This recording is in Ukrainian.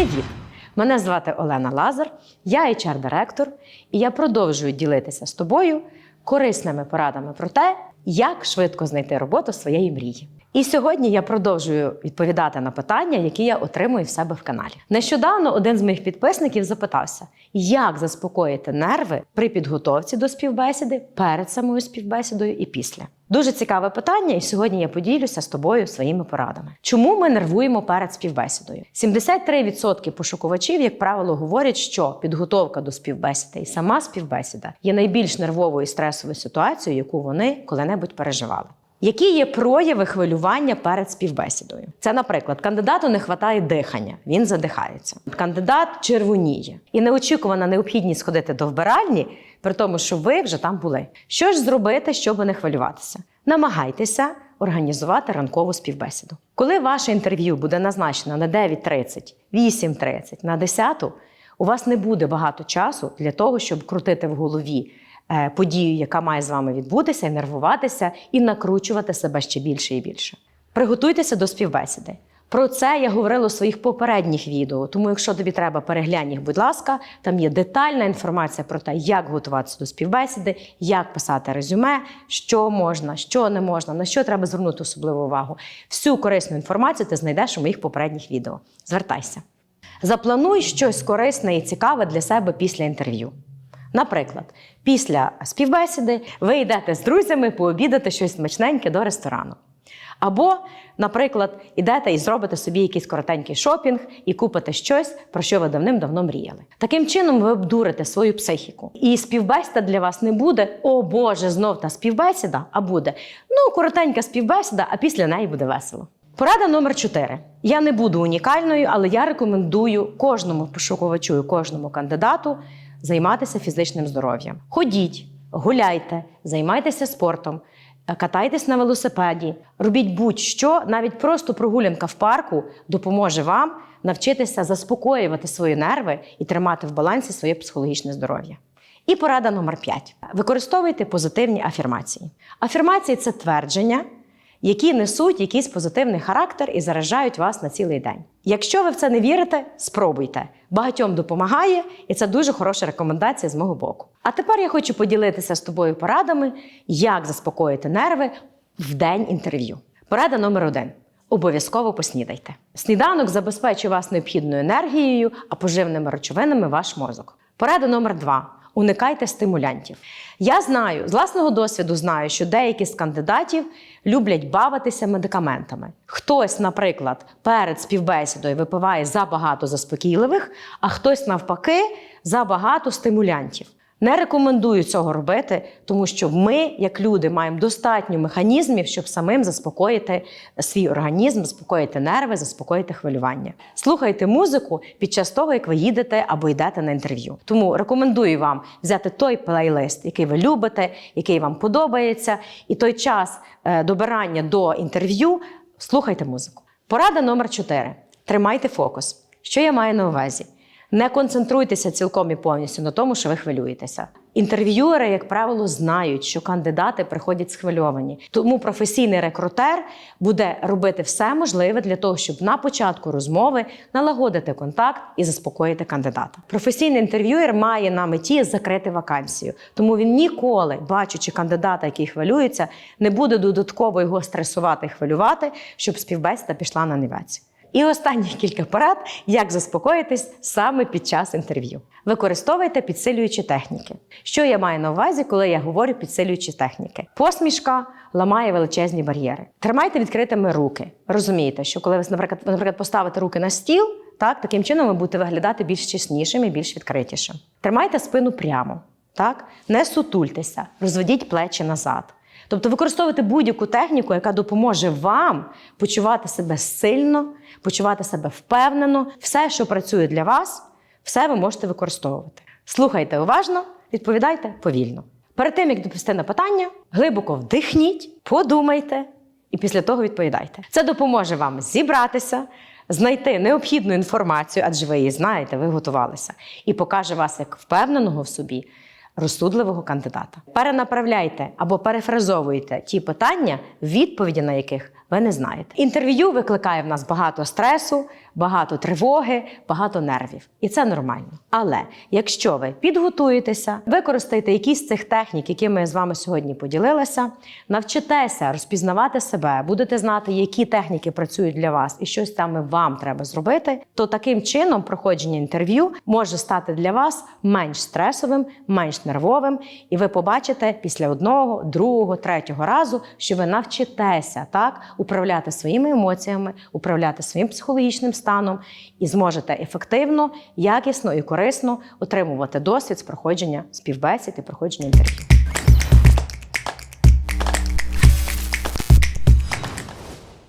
Привіт! Мене звати Олена Лазар, я HR-директор, і я продовжую ділитися з тобою корисними порадами про те, як швидко знайти роботу своєї мрії. І сьогодні я продовжую відповідати на питання, які я отримую в себе в каналі. Нещодавно один з моїх підписників запитався, як заспокоїти нерви при підготовці до співбесіди, перед самою співбесідою і після. Дуже цікаве питання, і сьогодні я поділюся з тобою своїми порадами. Чому ми нервуємо перед співбесідою? 73% пошукувачів, як правило, говорять, що підготовка до співбесіди і сама співбесіда є найбільш нервовою і стресовою ситуацією, яку вони коли-небудь переживали. Які є прояви хвилювання перед співбесідою? Це, наприклад, кандидату не вистачає дихання, він задихається. Кандидат червоніє і неочікувана необхідність ходити до вбиральні, при тому, що ви вже там були. Що ж зробити, щоб не хвилюватися? Намагайтеся організувати ранкову співбесіду. Коли ваше інтерв'ю буде назначено на 9.30, 8.30, на 10, у вас не буде багато часу для того, щоб крутити в голові подію, яка має з вами відбутися, і нервуватися, і накручувати себе ще більше і більше. Приготуйтеся до співбесіди. Про це я говорила у своїх попередніх відео. Тому, якщо тобі треба, переглянь їх, будь ласка, там є детальна інформація про те, як готуватися до співбесіди, як писати резюме, що можна, що не можна, на що треба звернути особливу увагу. Всю корисну інформацію ти знайдеш у моїх попередніх відео. Звертайся. Заплануй щось корисне і цікаве для себе після інтерв'ю. Наприклад, після співбесіди ви йдете з друзями пообідати щось смачненьке до ресторану. Або, наприклад, ідете і зробите собі якийсь коротенький шопінг і купите щось, про що ви давним-давно мріяли. Таким чином, ви обдурите свою психіку. І співбесіда для вас не буде о Боже, знов та співбесіда, а буде ну, коротенька співбесіда, а після неї буде весело. Порада номер 4. Я не буду унікальною, але я рекомендую кожному пошукувачу і кожному кандидату займатися фізичним здоров'ям. Ходіть, гуляйте, займайтеся спортом, катайтесь на велосипеді, робіть будь-що, навіть просто прогулянка в парку допоможе вам навчитися заспокоювати свої нерви і тримати в балансі своє психологічне здоров'я. І порада номер 5. Використовуйте позитивні афірмації. Афірмації це твердження, які несуть якийсь позитивний характер і заражають вас на цілий день. Якщо ви в це не вірите, спробуйте. Багатьом допомагає, і це дуже хороша рекомендація з мого боку. А тепер я хочу поділитися з тобою порадами, як заспокоїти нерви в день інтерв'ю. Порада номер один. Обов'язково поснідайте. Сніданок забезпечує вас необхідною енергією, а поживними речовинами ваш мозок. Порада номер два. Уникайте стимулянтів. Я знаю, з власного досвіду знаю, що деякі з кандидатів люблять бавитися медикаментами. Хтось, наприклад, перед співбесідою випиває забагато заспокійливих, а хтось, навпаки, забагато стимулянтів. Не рекомендую цього робити, тому що ми, як люди, маємо достатньо механізмів, щоб самим заспокоїти свій організм, заспокоїти нерви, заспокоїти хвилювання. Слухайте музику під час того, як ви їдете або йдете на інтерв'ю. Тому рекомендую вам взяти той плейлист, який ви любите, який вам подобається, і той час е, добирання до інтерв'ю слухайте музику. Порада номер 4. Тримайте фокус. Що я маю на увазі? Не концентруйтеся цілком і повністю на тому, що ви хвилюєтеся. Інтерв'юери, як правило, знають, що кандидати приходять схвильовані. Тому професійний рекрутер буде робити все можливе для того, щоб на початку розмови налагодити контакт і заспокоїти кандидата. Професійний інтерв'юер має на меті закрити вакансію, тому він ніколи, бачучи кандидата, який хвилюється, не буде додатково його стресувати хвилювати, щоб співбесіда пішла на нівець. І останні кілька порад, як заспокоїтись саме під час інтерв'ю. Використовуйте підсилюючі техніки. Що я маю на увазі, коли я говорю підсилюючі техніки? Посмішка ламає величезні бар'єри. Тримайте відкритими руки. Розумієте, що коли ви, наприклад, наприклад, поставите руки на стіл, так, таким чином ви будете виглядати більш чеснішим і більш відкритішим. Тримайте спину прямо, так? не сутультеся, розведіть плечі назад. Тобто використовуйте будь-яку техніку, яка допоможе вам почувати себе сильно, почувати себе впевнено. Все, що працює для вас, все ви можете використовувати. Слухайте уважно, відповідайте повільно. Перед тим, як допусти на питання, глибоко вдихніть, подумайте і після того відповідайте. Це допоможе вам зібратися, знайти необхідну інформацію, адже ви її знаєте, ви готувалися, і покаже вас як впевненого в собі розсудливого кандидата. Перенаправляйте або перефразовуйте ті питання, відповіді на яких ви не знаєте. Інтерв'ю викликає в нас багато стресу, багато тривоги, багато нервів. І це нормально. Але якщо ви підготуєтеся, використаєте якісь з цих технік, якими я з вами сьогодні поділилася, навчитеся розпізнавати себе, будете знати, які техніки працюють для вас, і щось саме вам треба зробити, то таким чином проходження інтерв'ю може стати для вас менш стресовим, менш нервовим, і ви побачите після одного, другого, третього разу, що ви навчитеся так управляти своїми емоціями, управляти своїм психологічним станом і зможете ефективно, якісно і корисно отримувати досвід з проходження співбесід і проходження інтерв'ю.